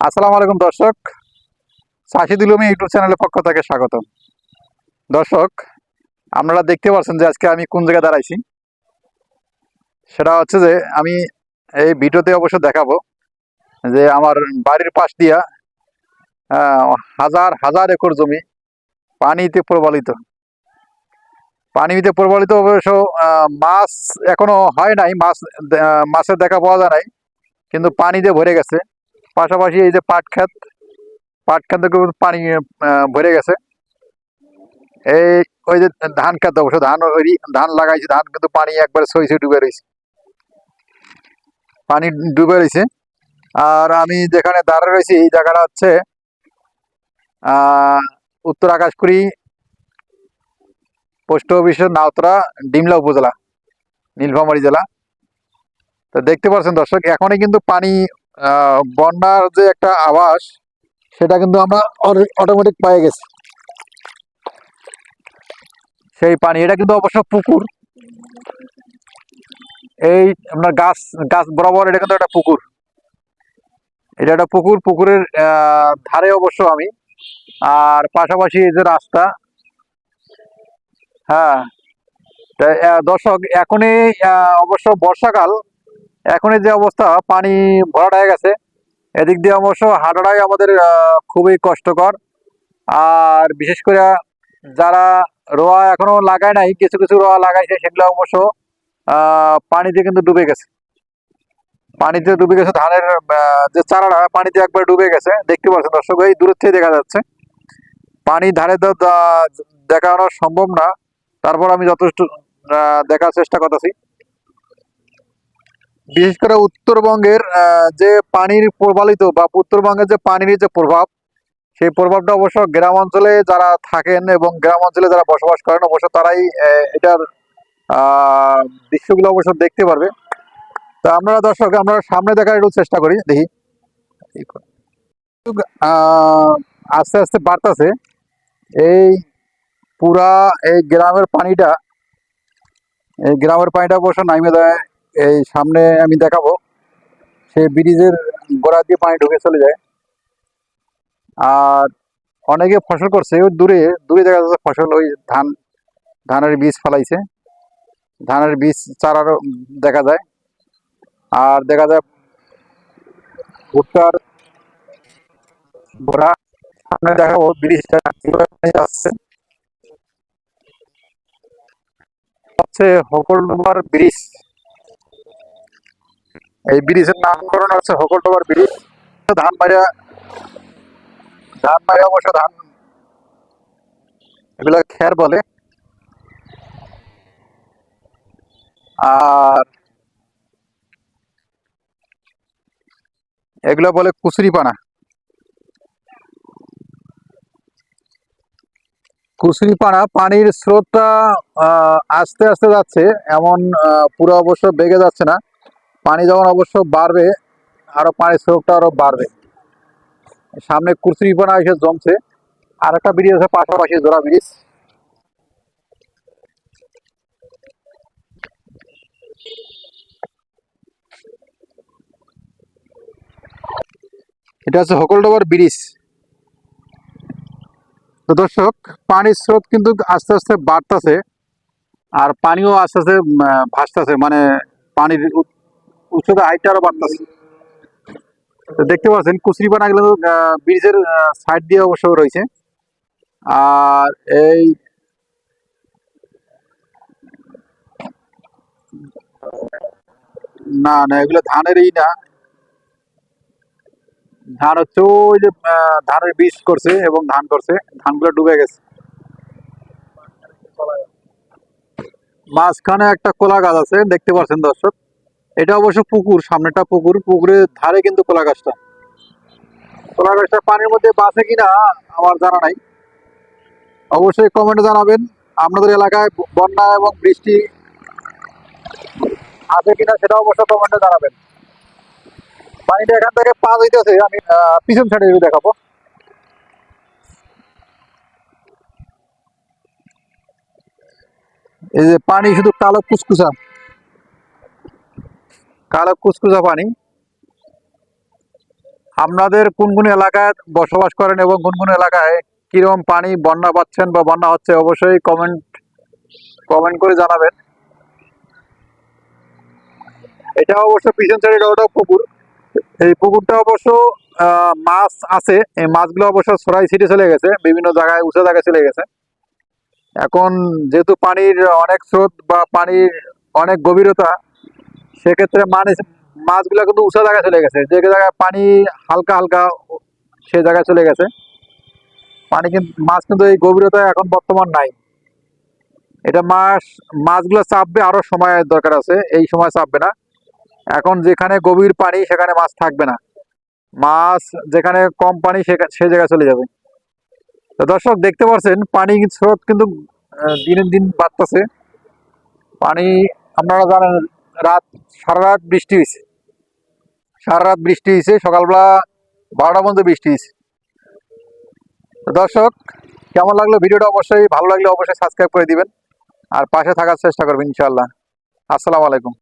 আসসালামু আলাইকুম দর্শক। সাশিদ উলুমি ইউটিউব চ্যানেলের পক্ষ থেকে স্বাগত দর্শক, আপনারা দেখতে পাচ্ছেন যে আজকে আমি কোন জায়গায় দাঁড়াইছি? সেটা হচ্ছে যে আমি এই ভিডিওতে অবশ্য দেখাবো যে আমার বাড়ির পাশ দিয়া হাজার হাজার একর জমি পানিতে প্রবালিত। পানিতে প্রবালিত অবশ্য মাছ এখনও হয় নাই। মাছ মাছের দেখা পাওয়া যায় নাই। কিন্তু পানিতে ভরে গেছে। পাশাপাশি এই যে পাট ক্ষেত, পাট থেকে পানি ভরে গেছে। এই ওই যে ধান ক্ষেত অবশ্য, ধান ধান লাগাইছে, ধান কিন্তু পানি একবারে সই সই ডুবে রয়েছে পানি ডুবে রয়েছে আর আমি যেখানে দাঁড়িয়ে রয়েছি, এই জায়গাটা হচ্ছে উত্তর আকাশকুড়ি পোস্ট অফিসের নাওতরা ডিমলা উপজেলা, নীলফামারী জেলা। তো দেখতে পাচ্ছেন দর্শক, এখনই কিন্তু পানি বন্যার যে একটা আভাস, সেটা কিন্তু আমরা অটোমেটিক পেয়ে গেছি। সেই পানি, এটা কিন্তু অবশ্য পুকুর। এই আপনার গাছ গাছ বরাবর এটা কিন্তু একটা পুকুর। এটা একটা পুকুর, পুকুরের ধারে অবশ্য আমি। আর পাশাপাশি এই যে রাস্তা হ্যাঁ। দর্শক, এখনই অবশ্য বর্ষাকাল এখনই যে অবস্থা, পানি ভরাট হয়ে গেছে। এদিক দিয়ে অবশ্য হাঁটাটাই আমাদের খুবই কষ্টকর। আর বিশেষ করে যারা রোয়া এখনও লাগায় নাই, কিছু কিছু রোয়া লাগাইছে, সেগুলো অবশ্য পানিতে কিন্তু ডুবে গেছে। পানিতে ডুবে গেছে, ধানের যে চারাটা, পানিতে একবার ডুবে গেছে। দেখতে পাচ্ছেন দর্শক, এই দূরের থেকে দেখা যাচ্ছে। পানি ধারে তো দেখানো সম্ভব না। তারপর আমি যথেষ্ট দেখার চেষ্টা করতেছি। বিশেষ করে উত্তরবঙ্গের যে পানির প্রবালিত বা উত্তরবঙ্গের যে পানির যে প্রভাব, সেই প্রভাবটা অবশ্য গ্রাম অঞ্চলে যারা থাকেন এবং গ্রাম অঞ্চলে যারা বসবাস করেন, অবশ্য তারাই এটার দৃশ্যগুলো অবশ্য দেখতে পারবে। তো আমরা দর্শক, আমরা সামনে দেখার একটু চেষ্টা করি, দেখি। আস্তে আস্তে বাড়তেছে। এই পুরা এই গ্রামের পানিটা, এই গ্রামের পানিটা অবশ্য নামিয়ে দেয় এই সামনে আমি দেখাবো। সেই ব্রিজের গোড়া দিয়ে পানি ঢুকে চলে যায়। আর অনেকে ফসল করছে দূরে দূরে দেখা যাচ্ছে ফসল, ওই ধান, ধানের বীজ ফলাইছে। ধানের বীজ চারারও দেখা যায়। আর দেখা যায় ভুট্টার গোড়া। সামনে দেখাবো ব্রিজটা আসছে হচ্ছে হকলডোবার ব্রিজ। এই ব্রিজের নামকরণ হচ্ছে হকলডোবার ব্রিজ। ধান মারিয়া ধান মারিয়া অবশ্য ধান এগুলো খের বলে। আর এগুলো বলে কুচুরি পানা কুচুরি পানা পানির স্রোতটা আস্তে আস্তে যাচ্ছে, এমন পুরো অবশ্য বেগে যাচ্ছে না। পানি যখন অবশ্য বাড়বে, আরও পানির স্রোতটা আরও বাড়বে। সামনে কুচুরি পানা এসে জমছে। আর একটা ব্রিজ আছে, পাশাপাশি জোড়া ব্রিজ এটা হচ্ছে হকলডোবার ব্রিজ। তো দর্শক, পানির স্রোত কিন্তু আস্তে আস্তে বাড়তেছে। আর পানিও আস্তে আস্তে ভাসতেছে। মানে পানির উচ্চতা হাইটটা আরও বাড়তেছে। দেখতে পাচ্ছেন, কুচরি পানা গুলো ব্রিজের সাইড দিয়ে অবশ্য রয়েছে। আর এই না না, এগুলো ধানেরই না। ধান হচ্ছে ওই যে ধানের বীজ করছে এবং ধান করছে। ধানগুলো ডুবে গেছে। মাঝখানে একটা কলা গাছ আছে, দেখতে পাচ্ছেন দর্শক। এটা অবশ্য পুকুর সামনেটা পুকুর, পুকুরের ধারে কিন্তু কলা গাছটা। কলা গাছটা পানির মধ্যে বাঁচে কিনা আমার জানা নাই। অবশ্যই কমেন্টে জানাবেন, আপনাদের এলাকায় বন্যা এবং বৃষ্টি আছে কিনা সেটা অবশ্যই কমেন্টে জানাবেন। পানিটা এখান থেকে পাঁচ হইতেছে আমি পিছন সাইডে দেখাবো। এই যে পানি শুধু কালো কুচকুচা কালো কুচকুচা পানি। আপনাদের কোন কোন এলাকায় বসবাস করেন এবং কোন কোন এলাকায় কীরকম পানি, বন্যা পাচ্ছেন বা বন্যা হচ্ছে অবশ্যই কমেন্ট কমেন্ট করে জানাবেন। এটা অবশ্য পিছন সাইডে ওটা পুকুর। এই পুকুরটা অবশ্য মাছ আছে। এই মাছগুলো অবশ্য ছড়াই ছিটে চলে গেছে, বিভিন্ন জায়গায়, উঁচু জায়গায় চলে গেছে। এখন যেহেতু পানির অনেক স্রোত বা পানির অনেক গভীরতা সেক্ষেত্রে মানুষ মাছগুলো কিন্তু উঁচু জায়গায় চলে গেছে। যে জায়গায় পানি হালকা হালকা সে জায়গায় চলে গেছে। পানি কিন্তু মাছ কিন্তু এই গভীরতায় এখন বর্তমান নাই। এটা মাছ, মাছগুলো চাপবে আরও সময়ের দরকার আছে, এই সময় চাপবে না। এখন যেখানে গভীর পানি, সেখানে মাছ থাকবে না। মাছ যেখানে কম পানি সে জায়গায় চলে যাবে। তো দর্শক, দেখতে পাচ্ছেন, পানি স্রোত কিন্তু দিনের দিন বাড়তেছে। পানি, আপনারা জানেন রাত সারা রাত বৃষ্টি হয়েছে সারা রাত বৃষ্টি হয়েছে সকালবেলা বারোটা পর্যন্ত বৃষ্টি হয়েছে দর্শক, কেমন লাগল ভিডিওটা অবশ্যই, ভালো লাগলে অবশ্যই সাবস্ক্রাইব করে দিবেন। আর পাশে থাকার চেষ্টা করবেন ইনশাল্লাহ আসসালামু আলাইকুম।